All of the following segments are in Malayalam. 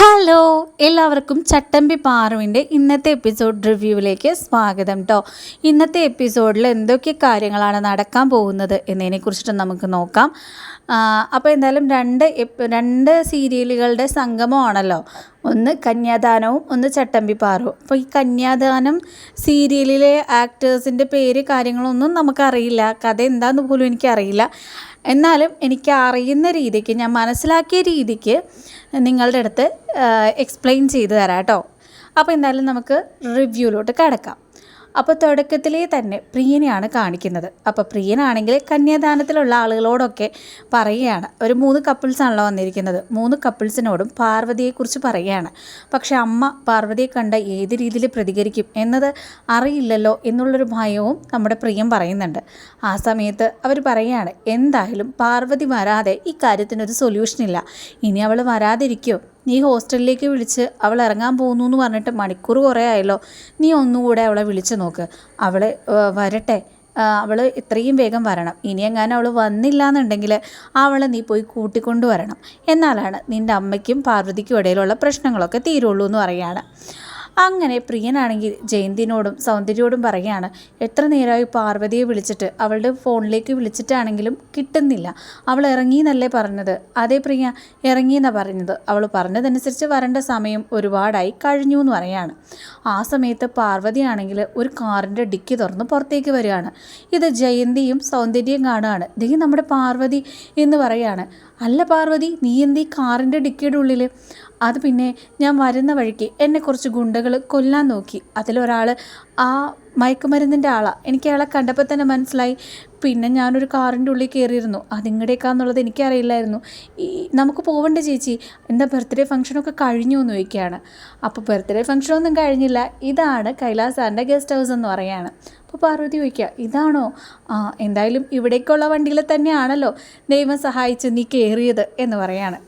ഹലോ എല്ലാവർക്കും ചട്ടമ്പി പാറുവിന്റെ ഇന്നത്തെ എപ്പിസോഡ് റിവ്യൂവിലേക്ക് സ്വാഗതം കേട്ടോ ഇന്നത്തെ എപ്പിസോഡിൽ എന്തൊക്കെ കാര്യങ്ങളാണ് നടക്കാൻ പോകുന്നത് എന്നതിനെക്കുറിച്ചിട്ട് നമുക്ക് നോക്കാം. അപ്പോൾ എന്തായാലും രണ്ട് രണ്ട് സീരിയലുകളുടെ സംഗമമാണല്ലോ. ഒന്ന് കന്യാദാനവും ഒന്ന് ചട്ടമ്പി പാറവും. അപ്പോൾ ഈ കന്യാദാനം സീരിയലിലെ ആക്ടേഴ്സിന്റെ പേര് കാര്യങ്ങളൊന്നും നമുക്കറിയില്ല. കഥ എന്താണെന്ന് പോലും എനിക്കറിയില്ല. എന്നാലും എനിക്ക് അറിയുന്ന രീതിക്ക് ഞാൻ മനസ്സിലാക്കിയ രീതിക്ക് നിങ്ങളുടെ അടുത്ത് എക്സ്പ്ലെയിൻ ചെയ്തു തരാം കേട്ടോ. അപ്പോൾ എന്തായാലും നമുക്ക് റിവ്യൂലോട്ട് കിടക്കാം. അപ്പോൾ തുടക്കത്തിലേ തന്നെ പ്രിയനെയാണ് കാണിക്കുന്നത്. അപ്പോൾ പ്രിയനാണെങ്കിൽ കന്യാദാനത്തിലുള്ള ആളുകളോടൊക്കെ പറയുകയാണ്. ഒരു മൂന്ന് കപ്പിൾസാണല്ലോ വന്നിരിക്കുന്നത്. മൂന്ന് കപ്പിൾസിനോടും പാർവതിയെക്കുറിച്ച് പറയുകയാണ്. പക്ഷെ അമ്മ പാർവതിയെ കണ്ട ഏത് രീതിയിൽ പ്രതികരിക്കും എന്നത് അറിയില്ലല്ലോ എന്നുള്ളൊരു ഭയവും നമ്മുടെ പ്രിയം പറയുന്നുണ്ട്. ആ സമയത്ത് അവർ പറയുകയാണ് എന്തായാലും പാർവതി വരാതെ ഈ കാര്യത്തിനൊരു സൊല്യൂഷനില്ല ഇനി അവൾ വരാതിരിക്കുമോ നീ ഹോസ്റ്റലിലേക്ക് വിളിച്ച് അവൾ ഇറങ്ങാൻ പോകുന്നു എന്ന് പറഞ്ഞിട്ട് മണിക്കൂർ കുറേ ആയല്ലോ. നീ ഒന്നുകൂടെ അവളെ വിളിച്ചു നോക്ക്. അവളെ വരട്ടെ. അവൾ ഇത്രയും വേഗം വരണം. ഇനി എങ്ങാനും അവൾ വന്നില്ല എന്നുണ്ടെങ്കിൽ അവളെ നീ പോയി കൂട്ടിക്കൊണ്ടു വരണം എന്നാലാണ് നിന്റെ അമ്മയ്ക്കും പാർവതിക്കും ഇടയിലുള്ള പ്രശ്നങ്ങളൊക്കെ തീരുള്ളൂ എന്ന് പറയുകയാണ്. അങ്ങനെ പ്രിയനാണെങ്കിൽ ജയന്തിനോടും സൗന്ദര്യോടും പറയുകയാണ് എത്ര നേരമായി പാർവതിയെ വിളിച്ചിട്ട് അവളുടെ ഫോണിലേക്ക് വിളിച്ചിട്ടാണെങ്കിലും കിട്ടുന്നില്ല. അവൾ ഇറങ്ങി എന്നല്ലേ പറഞ്ഞത്? അതേ പ്രിയ ഇറങ്ങി എന്നാണ് പറഞ്ഞത്. അവൾ പറഞ്ഞതനുസരിച്ച് വരേണ്ട സമയം ഒരുപാടായി കഴിഞ്ഞു എന്ന് പറയാണ്. ആ സമയത്ത് പാർവതിയാണെങ്കിൽ ഒരു കാറിന്റെ ഡിക്കി തുറന്ന് പുറത്തേക്ക് വരികയാണ്. ഇത് ജയന്തിയും സൗന്ദര്യം കാണുകയാണ്. ദേ നമ്മുടെ പാർവതി എന്ന് പറയാണ് അല്ല പാർവതി നീ എന്തീ കാറിന്റെ ഡിക്കിയുടെ ഉള്ളിൽ അത് പിന്നെ ഞാൻ വരുന്ന വഴിക്ക് എന്നെ കുറച്ച് ഗുണ്ടകൾ കൊല്ലാൻ നോക്കി. അതിലൊരാൾ ആ മയക്കുമരുന്നിന്റെ ആളാണ് എനിക്ക് അയാളെ കണ്ടപ്പോൾ തന്നെ മനസ്സിലായി. പിന്നെ ഞാനൊരു കാറിന്റെ ഉള്ളിൽ കയറിയിരുന്നു അതിങ്ങടേക്കാന്നുള്ളത് എനിക്കറിയില്ലായിരുന്നു. ഈ നമുക്ക് പോവണ്ടേ ചേച്ചി? എന്താ ബർത്ത്ഡേ ഫംഗ്ഷനൊക്കെ കഴിഞ്ഞു എന്ന് ചോദിക്കുകയാണ്. അപ്പോൾ ബർത്ത്ഡേ ഫംഗ്ഷനൊന്നും കഴിഞ്ഞില്ല. ഇതാണ് കൈലാസ് സാറിന്റെ ഗസ്റ്റ് ഹൗസ് എന്ന് പറയാണ്. അപ്പോൾ പാർവതി ചോദിക്കുക ഇതാണോ? ആ എന്തായാലും ഇവിടേക്കുള്ള വണ്ടിയിൽ തന്നെയാണല്ലോ ദൈവം സഹായിച്ച് നീ കയറിയത് എന്ന് പറയാണ്.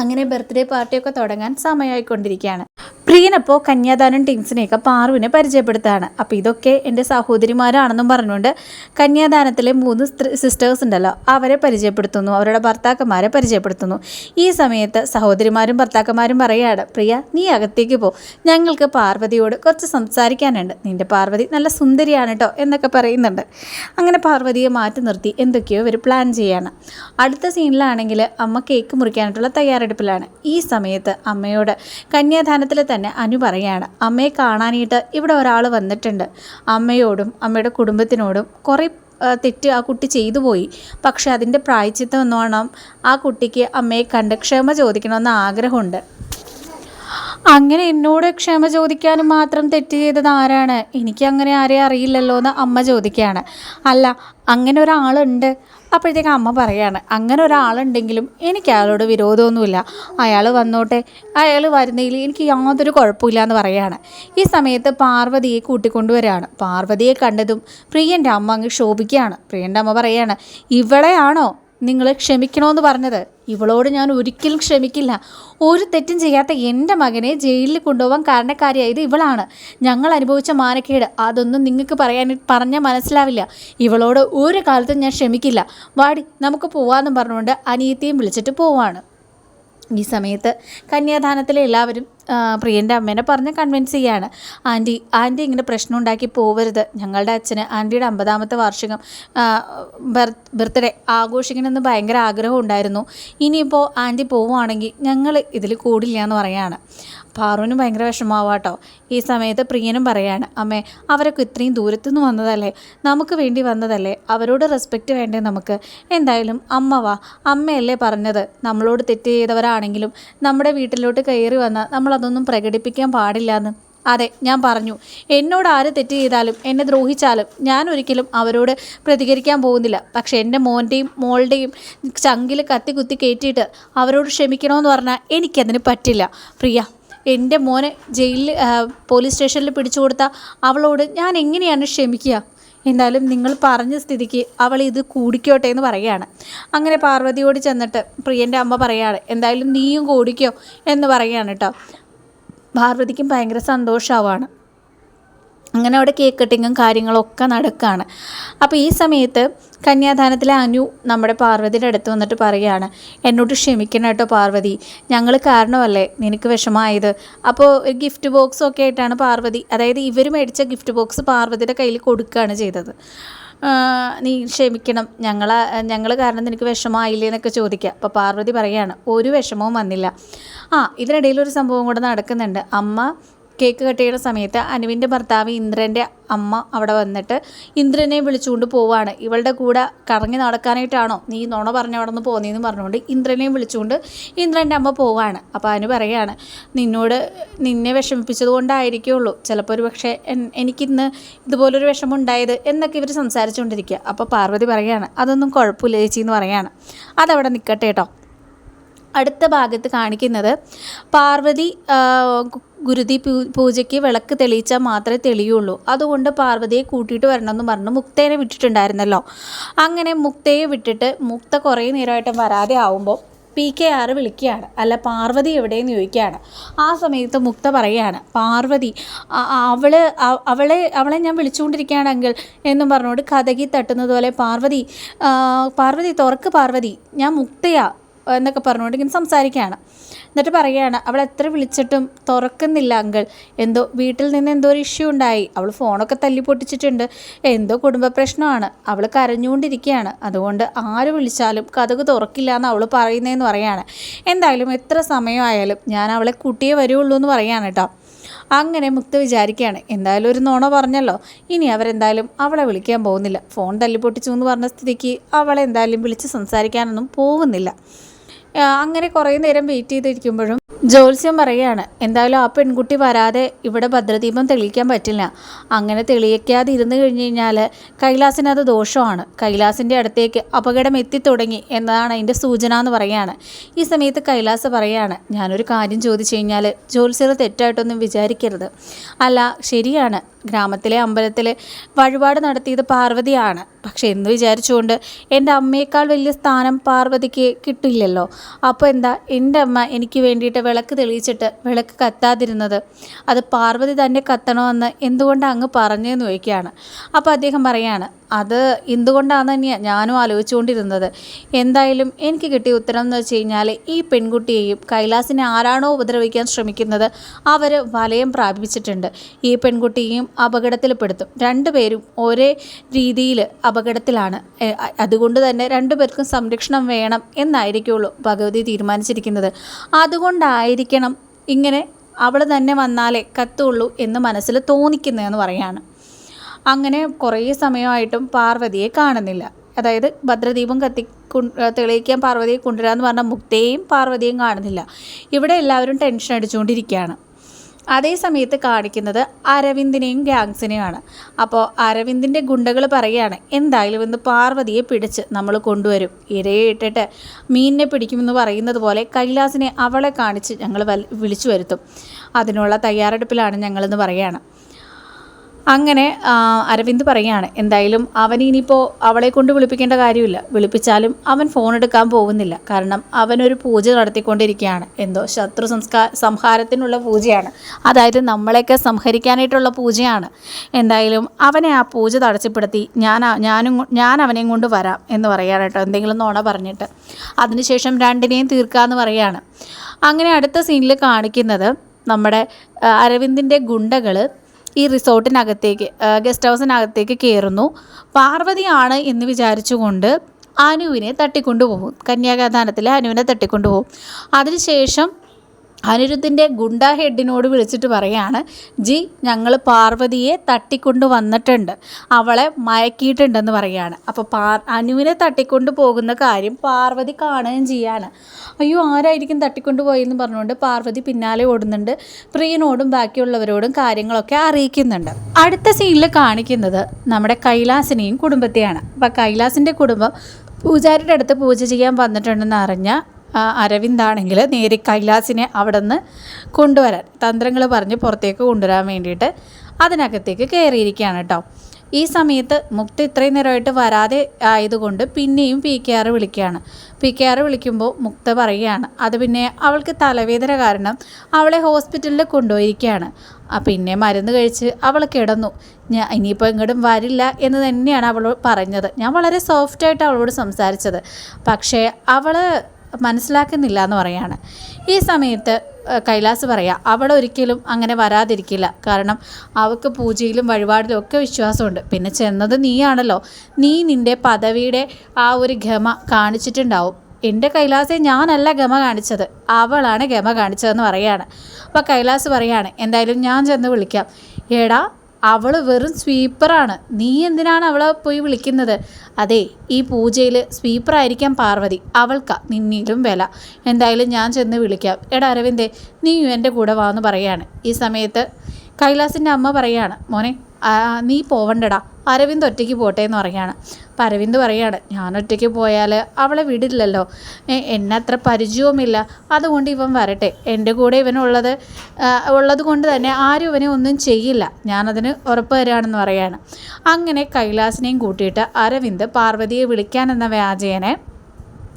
അങ്ങനെ ബർത്ത്ഡേ പാർട്ടിയൊക്കെ തുടങ്ങാൻ സമയമായിക്കൊണ്ടിരിക്കുകയാണ് പ്രിയനപ്പോൾ കന്യാദാനം ടീംസിനെയൊക്കെ പാറുവിനെ പരിചയപ്പെടുത്താണ് അപ്പോൾ ഇതൊക്കെ എന്റെ സഹോദരിമാരാണെന്നും പറഞ്ഞുകൊണ്ട് കന്യാദാനത്തിലെ മൂന്ന് സിസ്റ്റേഴ്സ് ഉണ്ടല്ലോ അവരെ പരിചയപ്പെടുത്തുന്നു അവരുടെ ഭർത്താക്കന്മാരെ പരിചയപ്പെടുത്തുന്നു. ഈ സമയത്ത് സഹോദരിമാരും ഭർത്താക്കന്മാരും പറയുകയാണ് പ്രിയ നീ അകത്തേക്ക് പോ. ഞങ്ങൾക്ക് പാർവതിയോട് കുറച്ച് സംസാരിക്കാനുണ്ട്. നിന്റെ പാർവതി നല്ല സുന്ദരിയാണ് കേട്ടോ എന്നൊക്കെ പറയുന്നുണ്ട്. അങ്ങനെ പാർവതിയെ മാറ്റി നിർത്തി എന്തൊക്കെയോ ഇവർ പ്ലാൻ ചെയ്യാണ് അടുത്ത സീനിലാണെങ്കിൽ അമ്മ കേക്ക് മുറിക്കാനായിട്ടുള്ള തയ്യാറെടുപ്പിലാണ്. ഈ സമയത്ത് അമ്മയോട് കന്യാദാനത്തിലെ അനു പറയുകയാണ് അമ്മയെ കാണാനായിട്ട് ഇവിടെ ഒരാൾ വന്നിട്ടുണ്ട്. അമ്മയോടും അമ്മയുടെ കുടുംബത്തിനോടും കുറേ തെറ്റ് ആ കുട്ടി ചെയ്തു പോയി. പക്ഷേ അതിന്റെ പ്രായച്ചിത്തം എന്നോണം ആ കുട്ടിക്ക് അമ്മയെ കണ്ട് ക്ഷമ ചോദിക്കണമെന്ന് ആഗ്രഹമുണ്ട്. അങ്ങനെ എന്നോട് ക്ഷമ ചോദിക്കാനും മാത്രം തെറ്റ് ചെയ്തത് ആരാണ്? എനിക്ക് അങ്ങനെ ആരെയും അറിയില്ലല്ലോ എന്ന് അമ്മ ചോദിക്കുകയാണ്. അല്ല അങ്ങനെ ഒരാളുണ്ട്. അപ്പോഴത്തേക്ക് അമ്മ പറയാണ് അങ്ങനെ ഒരാളുണ്ടെങ്കിലും എനിക്ക് അയാളോട് വിരോധമൊന്നുമില്ല. അയാൾ വന്നോട്ടെ. അയാൾ വരുന്നതിൽ എനിക്ക് യാതൊരു കുഴപ്പമില്ല എന്ന് പറയാണ്. ഈ സമയത്ത് പാർവതിയെ കൂട്ടിക്കൊണ്ടുവരാണ്. പാർവതിയെ കണ്ടതും പ്രിയന്റെ അമ്മ അങ്ങ് ശോഭിക്കുകയാണ്. പ്രിയന്റെ അമ്മ പറയാണ് ഇവളെയാണോ നിങ്ങൾ ക്ഷമിക്കണമെന്ന് പറഞ്ഞത്. ഇവളോട് ഞാൻ ഒരിക്കലും ക്ഷമിക്കില്ല. ഒരു തെറ്റും ചെയ്യാത്ത എന്റെ മകനെ ജയിലിൽ കൊണ്ടുപോകാൻ കാരണക്കാരിയായത് ഇവളാണ്. ഞങ്ങൾ അനുഭവിച്ച മാനക്കേട്. അതൊന്നും നിങ്ങൾക്ക് പറയാൻ പറഞ്ഞാൽ മനസ്സിലാവില്ല. ഇവളോട് ഒരു കാലത്തും ഞാൻ ക്ഷമിക്കില്ല. വാടി നമുക്ക് പോവാമെന്നും പറഞ്ഞുകൊണ്ട് അനിയത്തിയും വിളിച്ചിട്ട് പോവാണ്. ഈ സമയത്ത് കന്യാദാനത്തിലെ എല്ലാവരും പ്രിയന്റെ അമ്മേനെ പറഞ്ഞ് കൺവിൻസ് ചെയ്യാണ്. ആന്റി ആന്റി ഇങ്ങനെ പ്രശ്നം ഉണ്ടാക്കി പോവരുത്. ഞങ്ങളുടെ അച്ഛന് ആന്റിയുടെ അമ്പതാമത്തെ വാർഷികം ബർത്ത്ഡേ ആഘോഷിക്കണമെന്ന് ഭയങ്കര ആഗ്രഹം ഉണ്ടായിരുന്നു. ഇനിയിപ്പോൾ ആന്റി പോവുകയാണെങ്കിൽ ഞങ്ങൾ ഇതിൽ കൂടില്ല എന്ന് പറയാണ്. പാറുവിനും ഭയങ്കര വിഷമാവാട്ടോ ഈ സമയത്ത് പ്രിയനും പറയാണ് അമ്മേ അവരൊക്കെ ഇത്രയും ദൂരത്തുനിന്ന് വന്നതല്ലേ? നമുക്ക് വേണ്ടി വന്നതല്ലേ? അവരോട് റെസ്പെക്റ്റ് വേണ്ടേ നമുക്ക്? എന്തായാലും അമ്മ വാ. അമ്മയല്ലേ പറഞ്ഞത്. നമ്മളോട് തെറ്റ് ചെയ്തവരാണെങ്കിലും നമ്മുടെ വീട്ടിലോട്ട് കയറി വന്നാൽ നമ്മളതൊന്നും പ്രകടിപ്പിക്കാൻ പാടില്ല എന്ന് അതെ ഞാൻ പറഞ്ഞു. എന്നോട് ആര് തെറ്റ് ചെയ്താലും എന്നെ ദ്രോഹിച്ചാലും ഞാൻ ഒരിക്കലും അവരോട് പ്രതികരിക്കാൻ പോകുന്നില്ല. പക്ഷേ എന്റെ മോന്റെയും മോളുടെയും ചങ്കിൽ കത്തി കുത്തി കയറ്റിയിട്ട് അവരോട് ക്ഷമിക്കണമെന്ന് പറഞ്ഞാൽ എനിക്കതിന് പറ്റില്ല. പ്രിയ എന്റെ മോനെ ജയിലിൽ പോലീസ് സ്റ്റേഷനിൽ പിടിച്ചു കൊടുത്താൽ അവളോട് ഞാൻ എങ്ങനെയാണ് ക്ഷമിക്കുക? എന്നാലും നിങ്ങൾ പറഞ്ഞ സ്ഥിതിക്ക് അവൾ ഇത് കൂടിക്കോട്ടെ എന്ന് പറയുകയാണ്. അങ്ങനെ പാർവതിയോട് ചെന്നിട്ട് പ്രിയന്റെ അമ്മ പറയാണ് എന്തായാലും നീയും കൂടിക്കോ എന്ന് പറയുകയാണ് കേട്ടോ പാർവതിക്കും ഭയങ്കര സന്തോഷമാവാണ് അങ്ങനെ അവിടെ കേക്ക് കട്ടിങ്ങും കാര്യങ്ങളൊക്കെ നടക്കുകയാണ് അപ്പോൾ ഈ സമയത്ത് കന്യാദാനത്തിലെ അനു നമ്മുടെ പാർവതിയുടെ അടുത്ത് വന്നിട്ട് പറയുകയാണ് എന്നോട് ക്ഷമിക്കണം കേട്ടോ പാർവതി. ഞങ്ങൾ കാരണമല്ലേ നിനക്ക് വിഷമമായത്? അപ്പോൾ ഒരു ഗിഫ്റ്റ് ബോക്സൊക്കെ ആയിട്ടാണ് പാർവതി അതായത് ഇവർ മേടിച്ച ഗിഫ്റ്റ് ബോക്സ് പാർവതിയുടെ കയ്യിൽ കൊടുക്കുകയാണ് ചെയ്തത്. നീ ക്ഷമിക്കണം. ഞങ്ങൾ ഞങ്ങൾ കാരണം നിനക്ക് വിഷമമായില്ലേ എന്നൊക്കെ ചോദിക്കുക അപ്പോൾ പാർവതി പറയുകയാണ് ഒരു വിഷമവും വന്നില്ല. ആ ഇതിനിടയിൽ ഒരു സംഭവം കൂടെ നടക്കുന്നുണ്ട്. അമ്മ കേക്ക് കട്ട് ചെയ്യുന്ന സമയത്ത് അനുവിന്റെ ഭർത്താവ് ഇന്ദ്രന്റെ അമ്മ അവിടെ വന്നിട്ട് ഇന്ദ്രനെ വിളിച്ചുകൊണ്ട് പോവാണ്. ഇവളുടെ കൂടെ കറങ്ങി നടക്കാനായിട്ടാണോ നീ നുണ പറഞ്ഞ അവിടെ നിന്ന് പോന്നേന്ന് പറഞ്ഞുകൊണ്ട് ഇന്ദ്രനെയും വിളിച്ചുകൊണ്ട് ഇന്ദ്രന്റെ അമ്മ പോവാണ്. അപ്പോൾ അനു പറയാണ് നിന്നോട് നിന്നെ വിഷമിപ്പിച്ചത് കൊണ്ടായിരിക്കുള്ളൂ. ചിലപ്പോൾ ഒരു പക്ഷേ എനിക്കിന്ന് ഇതുപോലൊരു വിഷമം ഉണ്ടായത് എന്നൊക്കെ ഇവർ സംസാരിച്ചുകൊണ്ടിരിക്കുക. അപ്പോൾ പാർവതി പറയാണ് അതൊന്നും കുഴപ്പമില്ല ചേച്ചി എന്ന് പറയാണ്. അതവിടെ നിൽക്കട്ടെ കേട്ടോ അടുത്ത ഭാഗത്ത് കാണിക്കുന്നത്. പാർവതി ഗുരുതി പൂജയ്ക്ക് വിളക്ക് തെളിയിച്ചാൽ മാത്രമേ തെളിയുള്ളൂ. അതുകൊണ്ട് പാർവതിയെ കൂട്ടിയിട്ട് വരണമെന്ന് പറഞ്ഞു. മുക്തേനെ വിട്ടിട്ടുണ്ടായിരുന്നല്ലോ. അങ്ങനെ മുക്തയെ വിട്ടിട്ട് മുക്ത കുറേ നേരമായിട്ട് വരാതെ ആവുമ്പോൾ പി കെ ആർ വിളിക്കുകയാണ്. അല്ല പാർവതി എവിടെയെന്ന് ചോദിക്കുകയാണ്. ആ സമയത്ത് മുക്ത പറയുകയാണ് പാർവതി അവൾ അവളെ അവളെ ഞാൻ വിളിച്ചുകൊണ്ടിരിക്കുകയാണെങ്കിൽ എന്നും പറഞ്ഞുകൊണ്ട് കഥകി തട്ടുന്നത് പോലെ പാർവതി പാർവതി തുറക്ക് പാർവതി. ഞാൻ മുക്തയാ. എന്നൊക്കെ പറഞ്ഞുകൊണ്ട് ഇങ്ങനെ സംസാരിക്കുകയാണ്. എന്നിട്ട് പറയുകയാണ് അവൾ എത്ര വിളിച്ചിട്ടും തുറക്കുന്നില്ല അങ്കിൾ. എന്തോ വീട്ടിൽ നിന്ന് എന്തോ ഒരു ഇഷ്യൂ ഉണ്ടായി. അവൾ ഫോണൊക്കെ തല്ലി പൊട്ടിച്ചിട്ടുണ്ട്. എന്തോ കുടുംബ പ്രശ്നമാണ്. അവൾ കരഞ്ഞുകൊണ്ടിരിക്കുകയാണ്. അതുകൊണ്ട് ആര് വിളിച്ചാലും കഥക് തുറക്കില്ല എന്ന് അവൾ പറയുന്നതെന്ന് പറയാണ് എന്തായാലും എത്ര സമയമായാലും ഞാൻ അവളെ കൂട്ടിയേ വരുള്ളൂ എന്ന് പറയാണ് കേട്ടോ. അങ്ങനെ മുക്ത വിചാരിക്കുകയാണ് എന്തായാലും ഒരു നോണ പറഞ്ഞല്ലോ. ഇനി അവരെന്തായാലും അവളെ വിളിക്കാൻ പോകുന്നില്ല. ഫോൺ തല്ലിപ്പൊട്ടിച്ചു എന്ന് പറഞ്ഞ സ്ഥിതിക്ക് അവളെ എന്തായാലും വിളിച്ച് സംസാരിക്കാനൊന്നും പോകുന്നില്ല. അങ്ങനെ കുറേ നേരം വെയിറ്റ് ചെയ്തിരിക്കുമ്പോഴും ജോത്സ്യം പറയുകയാണ് എന്തായാലും ആ പെൺകുട്ടി വരാതെ ഇവിടെ ഭദ്രദീപം തെളിയിക്കാൻ പറ്റില്ല. അങ്ങനെ തെളിയിക്കാതെ ഇരുന്ന് കഴിഞ്ഞ് കഴിഞ്ഞാൽ കൈലാസിന് അത് ദോഷമാണ്. കൈലാസിന്റെ അടുത്തേക്ക് അപകടം എത്തിത്തുടങ്ങി എന്നതാണ് അതിന്റെ സൂചന എന്ന് പറയുകയാണ്. ഈ സമയത്ത് കൈലാസ് പറയുകയാണ് ഞാനൊരു കാര്യം ചോദിച്ചു കഴിഞ്ഞാൽ ജോത്സ്യർ തെറ്റായിട്ടൊന്നും വിചാരിക്കരുത്. അല്ല ശരിയാണ്. ഗ്രാമത്തിലെ അമ്പലത്തിൽ വഴിപാട് നടത്തിയത് പാർവതിയാണ്. പക്ഷേ എന്ന് വിചാരിച്ചുകൊണ്ട് എന്റെ അമ്മയേക്കാൾ വലിയ സ്ഥാനം പാർവതിക്ക് കിട്ടില്ലല്ലോ. അപ്പോൾ എന്താ എന്റെ അമ്മ എനിക്ക് വേണ്ടിയിട്ട് വിളക്ക് തെളിയിച്ചിട്ട് വിളക്ക് കത്താതിരുന്നത്. അത് പാർവതി തന്നെ കത്തണമെന്ന് എന്തുകൊണ്ടാണ് അങ്ങ് പറഞ്ഞതെന്ന് ചോദിക്കുകയാണ്. അപ്പോൾ അദ്ദേഹം പറയാണ് അത് എന്തുകൊണ്ടാണെന്ന് തന്നെയാണ് ഞാനും ആലോചിച്ചുകൊണ്ടിരുന്നത്. എന്തായാലും എനിക്ക് കിട്ടിയ ഉത്തരം എന്ന് വെച്ച് കഴിഞ്ഞാൽ ഈ പെൺകുട്ടിയെയും കൈലാസിനെ ആരാണോ ഉപദ്രവിക്കാൻ ശ്രമിക്കുന്നത് അവർ വലയം പ്രാപിച്ചിട്ടുണ്ട്. ഈ പെൺകുട്ടിയെയും അപകടത്തിൽപ്പെടുത്തും. രണ്ടുപേരും ഒരേ രീതിയിൽ അപകടത്തിലാണ്. അതുകൊണ്ട് തന്നെ രണ്ടുപേർക്കും സംരക്ഷണം വേണം എന്നായിരിക്കുള്ളൂ ഭഗവതി തീരുമാനിച്ചിരിക്കുന്നത്. അതുകൊണ്ടായിരിക്കണം ഇങ്ങനെ അവൾ തന്നെ വന്നാലേ കത്തുള്ളൂ എന്ന് മനസ്സിൽ തോന്നിക്കുന്നതെന്ന് പറയാണ്. അങ്ങനെ കുറേ സമയമായിട്ടും പാർവതിയെ കാണുന്നില്ല. അതായത് ഭദ്രദീപം കത്തി തെളിയിക്കാൻ പാർവതിയെ കൊണ്ടുവരാമെന്ന് പറഞ്ഞ മുക്തയെയും പാർവതിയും കാണുന്നില്ല. ഇവിടെ എല്ലാവരും ടെൻഷൻ അടിച്ചുകൊണ്ടിരിക്കുകയാണ്. അതേ സമയത്ത് കാണിക്കുന്നത് അരവിന്ദിനെയും ഗ്യാങ്സിനെയുമാണ് അപ്പോൾ അരവിന്ദിന്റെ ഗുണ്ടകൾ പറയുകയാണ് എന്തായാലും ഇന്ന് പാർവതിയെ പിടിച്ച് നമ്മൾ കൊണ്ടുവരും. ഇരയെ ഇട്ടിട്ട് മീനിനെ പിടിക്കുമെന്ന് പറയുന്നത് പോലെ കൈലാസിനെ അവളെ കാണിച്ച് ഞങ്ങൾ വിളിച്ചു വരുത്തും. അതിനുള്ള തയ്യാറെടുപ്പിലാണ് ഞങ്ങളെന്ന് പറയുകയാണ്. അങ്ങനെ അരവിന്ദ് പറയാണ് എന്തായാലും അവൻ ഇനിയിപ്പോൾ അവളെ കൊണ്ട് വിളിപ്പിക്കേണ്ട കാര്യമില്ല. വിളിപ്പിച്ചാലും അവൻ ഫോൺ എടുക്കാൻ പോകുന്നില്ല. കാരണം അവനൊരു പൂജ നടത്തിക്കൊണ്ടിരിക്കുകയാണ്. എന്തോ ശത്രു സംസ്കാര സംഹാരത്തിനുള്ള പൂജയാണ്. അതായത് നമ്മളെയൊക്കെ സംഹരിക്കാനായിട്ടുള്ള പൂജയാണ്. എന്തായാലും അവനെ ആ പൂജ തടസ്സപ്പെടുത്തി ഞാൻ ഞാനും ഞാൻ അവനെയും കൊണ്ട് വരാം എന്ന് പറയാണ് കേട്ടോ. എന്തെങ്കിലും നോണ പറഞ്ഞിട്ട്. അതിനുശേഷം രണ്ടിനെയും തീർക്കാമെന്ന് പറയാണ് അങ്ങനെ അടുത്ത സീനിൽ കാണിക്കുന്നത് നമ്മുടെ അരവിന്ദിന്റെ ഗുണ്ടകൾ ഈ റിസോർട്ടിനകത്തേക്ക് ഗസ്റ്റ് ഹൗസിനകത്തേക്ക് കയറുന്നു. പാർവതിയാണ് എന്ന് വിചാരിച്ചുകൊണ്ട് അനുവിനെ തട്ടിക്കൊണ്ടുപോകും. കന്യാകാധാനത്തിലെ അനുവിനെ തട്ടിക്കൊണ്ടുപോകും. അതിനുശേഷം അനിരുദ്ധിന്റെ ഗുണ്ട ഹെഡിനോട് വിളിച്ചിട്ട് പറയാണ് ജി ഞങ്ങൾ പാർവതിയെ തട്ടിക്കൊണ്ട് വന്നിട്ടുണ്ട്. അവളെ മയക്കിയിട്ടുണ്ടെന്ന് പറയാണ്. അപ്പോൾ പാർ അനുവിനെ തട്ടിക്കൊണ്ട് പോകുന്ന കാര്യം പാർവതി കാണുകയും ചെയ്യാണ്. അയ്യോ ആരായിരിക്കും തട്ടിക്കൊണ്ട് പോയെന്ന് പറഞ്ഞുകൊണ്ട് പാർവതി പിന്നാലെ ഓടുന്നുണ്ട്. പ്രിയനോടും ബാക്കിയുള്ളവരോടും കാര്യങ്ങളൊക്കെ അറിയിക്കുന്നുണ്ട്. അടുത്ത സീനിൽ കാണിക്കുന്നത് നമ്മുടെ കൈലാസിനെയും കുടുംബത്തെയാണ്. അപ്പോൾ കൈലാസിന്റെ കുടുംബം പൂജാരിയുടെ അടുത്ത് പൂജ ചെയ്യാൻ വന്നിട്ടുണ്ടെന്ന് അറിഞ്ഞ അരവിന്ദാണെങ്കിൽ നേരെ കൈലാസിനെ അവിടെ നിന്ന് കൊണ്ടുവരാൻ തന്ത്രങ്ങൾ പറഞ്ഞ് പുറത്തേക്ക് കൊണ്ടുവരാൻ വേണ്ടിയിട്ട് അതിനകത്തേക്ക് കയറിയിരിക്കുകയാണ് കേട്ടോ. ഈ സമയത്ത് മുക്തി ഇത്രയും നേരമായിട്ട് വരാതെ ആയതുകൊണ്ട് പിന്നെയും പി കെ ആർ വിളിക്കുകയാണ്. പി കെ ആർ വിളിക്കുമ്പോൾ മുക്ത പറയുകയാണ് അത് പിന്നെ അവൾക്ക് തലവേദന കാരണം അവളെ ഹോസ്പിറ്റലിൽ കൊണ്ടുപോയിരിക്കുകയാണ്. പിന്നെ മരുന്ന് കഴിച്ച് അവൾ കിടന്നു. ഞാൻ ഇനിയിപ്പോൾ ഇങ്ങോട്ടും വരില്ല എന്ന് തന്നെയാണ് അവൾ പറഞ്ഞത്. ഞാൻ വളരെ സോഫ്റ്റായിട്ട് അവളോട് സംസാരിച്ചത്. പക്ഷേ അവൾ മനസ്സിലാക്കുന്നില്ല എന്ന് പറയാണ്. ഈ സമയത്ത് കൈലാസ് പറയാം അവൾ ഒരിക്കലും അങ്ങനെ വരാതിരിക്കില്ല. കാരണം അവൾക്ക് പൂജയിലും വഴിപാടിലും ഒക്കെ വിശ്വാസമുണ്ട്. പിന്നെ ചെന്നത് നീയാണല്ലോ. നീ നിന്റെ പദവിയുടെ ആ ഒരു ഗമ കാണിച്ചിട്ടുണ്ടാവും. എന്റെ കൈലാസെ ഞാനല്ല ഗമ കാണിച്ചത്. അവളാണ് ഗമ കാണിച്ചതെന്ന് പറയാണ്. അപ്പോൾ കൈലാസ് പറയാണ് എന്തായാലും ഞാൻ ചെന്ന് വിളിക്കാം. എടാ അവൾ വെറും സ്വീപ്പറാണ്. നീ എന്തിനാണ് അവളെ പോയി വിളിക്കുന്നത്? അതെ ഈ പൂജയിൽ സ്വീപ്പറായിരിക്കാം പാർവതി. അവൾക്ക നിന്നിലും വില. എന്തായാലും ഞാൻ ചെന്ന് വിളിക്കാം. എടാ അരവിന്ദേ നീ എന്റെ കൂടെ വാന്ന് പറയാണ്. ഈ സമയത്ത് കൈലാസിന്റെ അമ്മ പറയാണ് മോനെ നീ പോവണ്ടടാ. അരവിന്ദ് ഒറ്റയ്ക്ക് പോട്ടെ എന്ന് പറയാണ്. അപ്പം അരവിന്ദ് പറയാണ് ഞാൻ ഒറ്റയ്ക്ക് പോയാൽ അവളെ വിടില്ലല്ലോ. എന്നെ അത്ര പരിചയവുമില്ല. അതുകൊണ്ട് ഇവൻ വരട്ടെ. എന്റെ കൂടെ ഇവനുള്ളത് ഉള്ളത് കൊണ്ട് തന്നെ ആരും ഇവനെ ഒന്നും ചെയ്യില്ല. ഞാനതിന് ഉറപ്പ് തരാണെന്ന് പറയാണ്. അങ്ങനെ കൈലാസിനെയും കൂട്ടിയിട്ട് അരവിന്ദ് പാർവതിയെ വിളിക്കാനെന്ന വ്യാജേനെ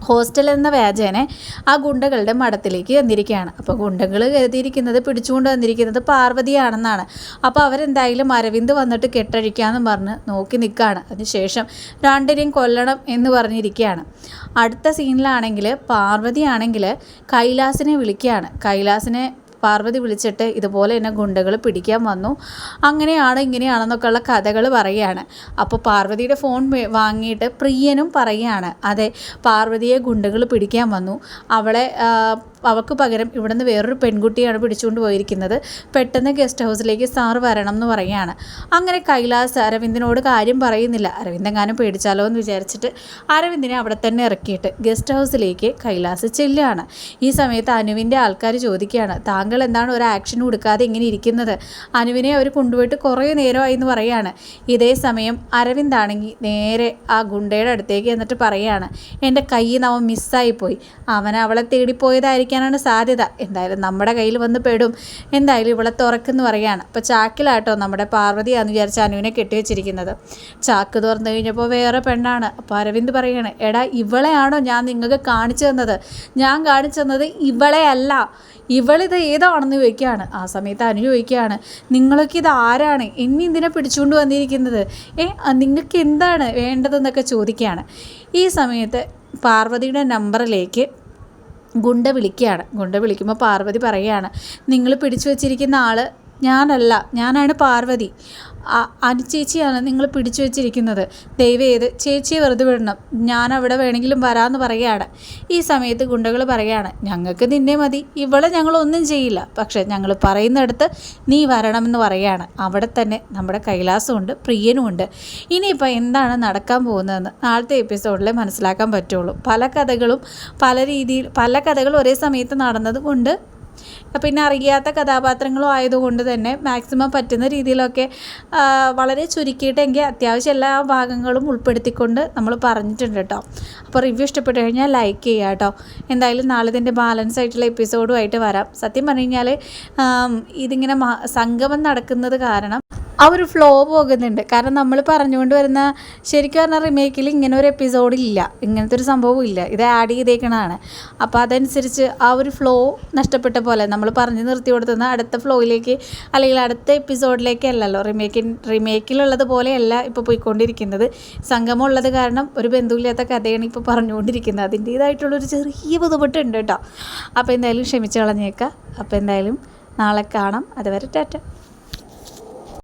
ഹോസ്റ്റൽ എന്ന വ്യാജേനെ ആ ഗുണ്ടകളുടെ മഠത്തിലേക്ക് വന്നിരിക്കുകയാണ്. അപ്പോൾ ഗുണ്ടകൾ കരുതിയിരിക്കുന്നത് പിടിച്ചുകൊണ്ട് വന്നിരിക്കുന്നത് പാർവതിയാണെന്നാണ്. അപ്പോൾ അവരെന്തായാലും അരവിന്ദ് വന്നിട്ട് കെട്ടഴിക്കാമെന്ന് പറഞ്ഞ് നോക്കി നിൽക്കുകയാണ്. അതിനുശേഷം രണ്ടിനെയും കൊല്ലണം എന്ന് പറഞ്ഞിരിക്കുകയാണ്. അടുത്ത സീനിലാണെങ്കിൽ പാർവതിയാണെങ്കിൽ കൈലാസിനെ വിളിക്കുകയാണ്. കൈലാസിനെ പാർവതി വിളിച്ചിട്ട് ഇതുപോലെ തന്നെ ഗുണ്ടകൾ പിടിക്കാൻ വന്നു. അങ്ങനെയാണ് ഇങ്ങനെയാണെന്നൊക്കെയുള്ള കഥകൾ പറയുകയാണ്. അപ്പോൾ പാർവതിയുടെ ഫോൺ വാങ്ങിയിട്ട് പ്രിയനും പറയുകയാണ്. അതെ പാർവതിയെ ഗുണ്ടകൾ പിടിക്കാൻ വന്നു. അവളെ അവൾക്ക് പകരം ഇവിടുന്ന് വേറൊരു പെൺകുട്ടിയാണ് പിടിച്ചുകൊണ്ട് പോയിരിക്കുന്നത്. പെട്ടെന്ന് ഗസ്റ്റ് ഹൗസിലേക്ക് സാറ് വരണം എന്ന് പറയുകയാണ്. അങ്ങനെ കൈലാസ് അരവിന്ദിനോട് കാര്യം പറയുന്നില്ല. അരവിന്ദെങ്ങാനും പേടിച്ചാലോ എന്ന് വിചാരിച്ചിട്ട് അരവിന്ദിനെ അവിടെ തന്നെ ഇറക്കിയിട്ട് ഗസ്റ്റ് ഹൗസിലേക്ക് കൈലാസ് ചെല്ലുകയാണ്. ഈ സമയത്ത് അനുവിന്റെ ആൾക്കാർ ചോദിക്കുകയാണ് താങ്കൾ എന്താണ് ഒരു ആക്ഷൻ കൊടുക്കാതെ ഇങ്ങനെ ഇരിക്കുന്നത്? അനുവിനെ അവർ കൊണ്ടുപോയിട്ട് കുറേ നേരമായി എന്ന് പറയുകയാണ്. ഇതേ സമയം അരവിന്ദാണെങ്കിൽ നേരെ ആ ഗുണ്ടയുടെ അടുത്തേക്ക് എന്നിട്ട് പറയുകയാണ് എന്റെ കയ്യിൽ നിന്ന് അവൻ മിസ്സായിപ്പോയി അവൻ അവളെ തേടിപ്പോയതായിരിക്കും സംഭവിക്കാനാണ് സാധ്യത. എന്തായാലും നമ്മുടെ കയ്യിൽ വന്ന് പെടും. എന്തായാലും ഇവിടെ തുറക്കെന്ന് പറയുകയാണ്. അപ്പോൾ ചാക്കിലാട്ടോ നമ്മുടെ പാർവതിയാന്ന് വിചാരിച്ച അനുവിനെ കെട്ടിവെച്ചിരിക്കുന്നത്. ചാക്ക് തുറന്നു കഴിഞ്ഞപ്പോൾ വേറെ പെണ്ണാണ്. അപ്പോൾ അരവിന്ദ് പറയുകയാണ് എടാ ഇവളെയാണോ ഞാൻ നിങ്ങൾക്ക് കാണിച്ചു തന്നത്? ഞാൻ കാണിച്ചു തന്നത് ഇവളെയല്ല. ഇവളിത് ഏതാണെന്ന് ചോദിക്കുകയാണ്. ആ സമയത്ത് അനു ചോദിക്കുകയാണ് നിങ്ങളൊക്കെ ഇത് ആരാണ്? എന്നെ ഇതിനെ പിടിച്ചുകൊണ്ട് വന്നിരിക്കുന്നത്? ഏ നിങ്ങൾക്ക് എന്താണ് വേണ്ടതെന്നൊക്കെ ചോദിക്കുകയാണ്. ഈ സമയത്ത് പാർവതിയുടെ നമ്പറിലേക്ക് ഗുണ്ട വിളിക്കുകയാണ്. ഗുണ്ട വിളിക്കുമ്പോൾ പാർവതി പറയുകയാണ് നിങ്ങൾ പിടിച്ചു വച്ചിരിക്കുന്ന ആൾ ഞാനല്ല ഞാനാണ് പാർവതി. അനുചേച്ചിയാണ് നിങ്ങൾ പിടിച്ചു വെച്ചിരിക്കുന്നത്. ദൈവം ഏത് ചേച്ചിയെ വെറുതെ വിടണം. ഞാൻ അവിടെ വേണമെങ്കിലും വരാമെന്ന് പറയുകയാണ്. ഈ സമയത്ത് ഗുണ്ടകൾ പറയുകയാണ് ഞങ്ങൾക്ക് നിന്നെ മതി. ഇവളെ ഞങ്ങളൊന്നും ചെയ്യില്ല. പക്ഷേ ഞങ്ങൾ പറയുന്നിടത്ത് നീ വരണമെന്ന് പറയുകയാണ്. അവിടെ തന്നെ നമ്മുടെ കൈലാസമുണ്ട് പ്രിയനുമുണ്ട് ഇനിയിപ്പോൾ എന്താണ് നടക്കാൻ പോകുന്നതെന്ന് നാളത്തെ എപ്പിസോഡിലെ മനസ്സിലാക്കാൻ പറ്റുള്ളൂ. പല കഥകളും പല രീതിയിൽ പല കഥകളും ഒരേ സമയത്ത് നടന്നത് കൊണ്ട് പിന്നെ അറിയാത്ത കഥാപാത്രങ്ങളും ആയതുകൊണ്ട് തന്നെ മാക്സിമം പറ്റുന്ന രീതിയിലൊക്കെ വളരെ ചുരുക്കിയിട്ടെങ്കിൽ അത്യാവശ്യം എല്ലാ ഭാഗങ്ങളും ഉൾപ്പെടുത്തിക്കൊണ്ട് നമ്മൾ പറഞ്ഞിട്ടുണ്ട് കേട്ടോ. അപ്പോൾ റിവ്യൂ ഇഷ്ടപ്പെട്ടു കഴിഞ്ഞാൽ ലൈക്ക് ചെയ്യുക കേട്ടോ. എന്തായാലും നാളെ ഇതിന്റെ ബാലൻസ് ആയിട്ടുള്ള എപ്പിസോഡുമായിട്ട് വരാം. സത്യം പറഞ്ഞു കഴിഞ്ഞാൽ ഇതിങ്ങനെ സംഗമം നടക്കുന്നത് കാരണം ആ ഒരു ഫ്ലോ പോകുന്നുണ്ട്. കാരണം നമ്മൾ പറഞ്ഞുകൊണ്ട് വരുന്ന ശരിക്കും പറഞ്ഞാൽ റിമേക്കിൽ ഇങ്ങനെ ഒരു എപ്പിസോഡ് ഇല്ല. ഇങ്ങനത്തെ ഒരു സംഭവം ഇല്ല. ഇത് ആഡ് ചെയ്തേക്കണതാണ്. അപ്പോൾ അതനുസരിച്ച് ആ ഒരു ഫ്ലോ നഷ്ടപ്പെട്ട പോലെ നമ്മൾ പറഞ്ഞു നിർത്തി കൊടുത്തുന്ന അടുത്ത ഫ്ലോയിലേക്ക് അല്ലെങ്കിൽ അടുത്ത എപ്പിസോഡിലേക്ക് അല്ലല്ലോ റിമേക്കിൻ റിമേക്കിലുള്ളത് പോലെയല്ല ഇപ്പോൾ പോയിക്കൊണ്ടിരിക്കുന്നത്. സംഗമം ഉള്ളത് കാരണം ഒരു ബന്ധുവില്ലാത്ത കഥയാണ് ഇപ്പോൾ പറഞ്ഞുകൊണ്ടിരിക്കുന്നത്. അതിന്റേതായിട്ടുള്ളൊരു ചെറിയ ബുദ്ധിമുട്ടുണ്ട് കേട്ടോ. അപ്പോൾ എന്തായാലും ക്ഷമിച്ചു കളഞ്ഞേക്കാം. അപ്പോൾ എന്തായാലും നാളെ കാണാം. അതുവരെ ടാറ്റ.